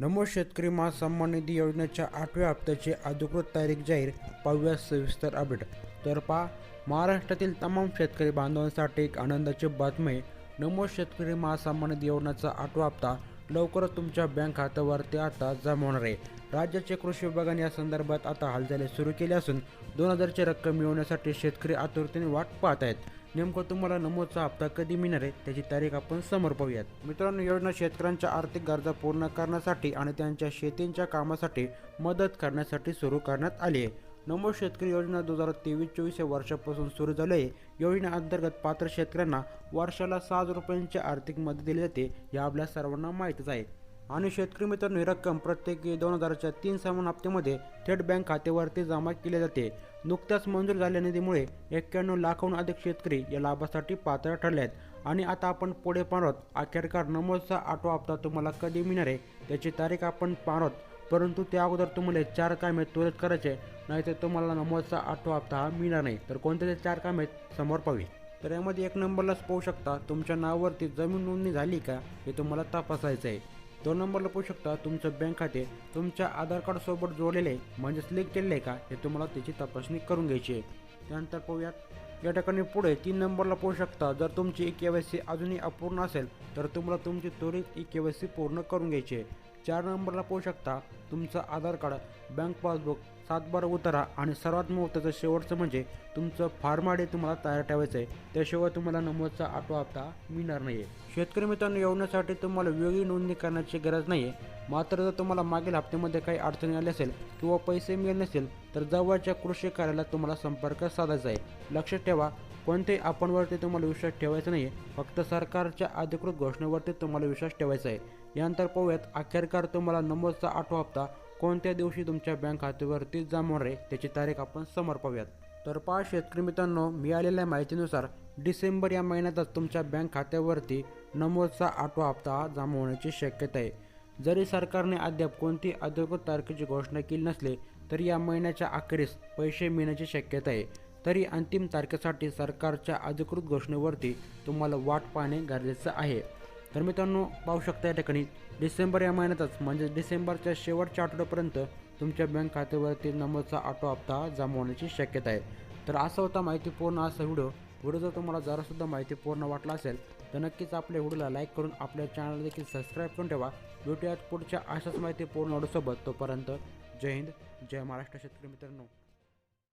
नमो शेतकरी महासन्मान निधी योजनेच्या आठव्या हप्त्याची अधिकृत तारीख जाहीर पाहूया सविस्तर अपडेट. तर पहा महाराष्ट्रातील तमाम शेतकरी बांधवांसाठी एक आनंदाची बातमी आहे. नमो शेतकरी महासन्मान निधी योजनेचा आठवा हप्ता लवकरच तुमच्या बँक खात्यावरती आता जमा होणार आहे. राज्याचे कृषी विभागाने या संदर्भात आता हालचाली सुरू केली असून दोन हजारची रक्कम मिळवण्यासाठी शेतकरी आतुरतेने वाट पाहत आहेत. नेमकं तुम्हाला नमोचा हप्ता कधी मिळणार आहे त्याची तारीख आपण समोर पाहूयात. मित्रांनो योजना शेतकऱ्यांच्या आर्थिक गरजा पूर्ण करण्यासाठी आणि त्यांच्या शेतींच्या कामासाठी मदत करण्यासाठी सुरू करण्यात आली आहे. नमो शेतकरी योजना दोन हजार तेवीस चोवीस या वर्षापासून सुरू झाली आहे योजनेअंतर्गत पात्र शेतकऱ्यांना वर्षाला सहा रुपयांची आर्थिक मदत दिली जाते हे आपल्या सर्वांना माहीतच आहे. आणि शेतकरी मित्रांनो ही रक्कम प्रत्येकी दोन हजारच्या तीन समान हप्त्यामध्ये थेट बँक खात्यावरती जमा केली जाते. नुकत्याच मंजूर झालेल्या निधीमुळे एक्क्याण्णव लाखाहून अधिक शेतकरी या लाभासाठी पात्र ठरले आहेत आणि आता आपण पुढे पाहत अखेरकार नमोदचा आठवा हप्ता तुम्हाला कधी मिळणार आहे त्याची तारीख आपण पाहत परंतु त्या अगोदर तुम्हाला चार कामे त्वरित करायचे नाहीतर तुम्हाला नमोदचा आठवा हप्ता हा मिळणार नाही. तर कोणते ते चार कामे आहेत? समोर पाहावी तर यामध्ये एक नंबरलाच पाहू शकता तुमच्या नावावरती जमीन नोंदणी झाली का हे तुम्हाला तपासायचं आहे. दोन नंबरला पाहू शकता तुमचं बँक खाते. तुमच्या आधार कार्ड सोबत जोडलेले आहे, म्हणजेच लिंक केलेलं आहे का हे तुम्हाला त्याची तपासणी करून घ्यायची आहे. त्यानंतर पाहूयात या ठिकाणी पुढे तीन नंबरला पाहू शकता. जर तुमची ई के वाय सी अजूनही अपूर्ण असेल तर तुम्हाला तुमची त्वरित ई के वाय सी पूर्ण करून घ्यायची आहे. चार नंबरला पाहू शकता तुमचं आधार कार्ड बँक पासबुक सातबारा उतारा आणि सर्वात महत्त्वाचं शेवटचं म्हणजे तुमचं फार्माडे तुम्हाला तयार ठेवायचं आहे. त्याशिवाय तुम्हाला नमोदचा आठवा हप्ता मिळणार नाही आहे शेतकरी मित्रांनो येवण्यासाठी तुम्हाला वेगळी नोंदणी करण्याची गरज नाही आहे मात्र जर तुम्हाला मागील हप्त्यामध्ये काही अडचणी आली असेल किंवा पैसे मिळत नसेल तर जवळच्या कृषी कार्यालयात तुम्हाला संपर्क साधायचा आहे. लक्षात ठेवा कोणत्याही आपणवरती तुम्हाला विश्वास ठेवायचा नाही आहे फक्त सरकारच्या अधिकृत घोषणेवरती तुम्हाला विश्वास ठेवायचा आहे. यानंतर पाहूयात अखेरकार तुम्हाला नमोदचा आठवा हप्ता कोणत्या दिवशी तुमच्या बँक खात्यावरती जमा होणार आहे त्याची तारीख आपण समोर पाहूयात. तर पाच शेतकरी मित्रांनो मिळालेल्या माहितीनुसार डिसेंबर या महिन्यातच तुमच्या बँक खात्यावरती नमोदचा आठवा हप्ता जमा होण्याची शक्यता आहे. जरी सरकारने अद्याप कोणती अधिकृत तारखेची घोषणा केली नसली तरी या महिन्याच्या अखेरीस पैसे मिळण्याची शक्यता आहे. तरी अंतिम तारखेसाठी सरकारच्या अधिकृत घोषणेवरती तुम्हाला वाट पाहणे गरजेचं आहे. तर मित्रांनो पाहू शकता या ठिकाणी डिसेंबर या महिन्यातच म्हणजे डिसेंबरच्या शेवटच्या आठवड्यापर्यंत तुमच्या बँक खात्यावरती नंबरचा ऑटो हप्ता जमा होण्याची शक्यता आहे. तर असा होता माहितीपूर्ण असा व्हिडिओ. व्हिडिओ जर तुम्हाला जरासुद्धा माहितीपूर्ण वाटला असेल तर नक्कीच आपल्या व्हिडिओला लाईक करून आपल्या चॅनल देखील सबस्क्राईब करून ठेवा. भेटूयात पुढच्या अशाच माहितीपूर्ण व्हिडिओसोबत. तोपर्यंत जय हिंद जय महाराष्ट्र शेतकरी मित्रांनो.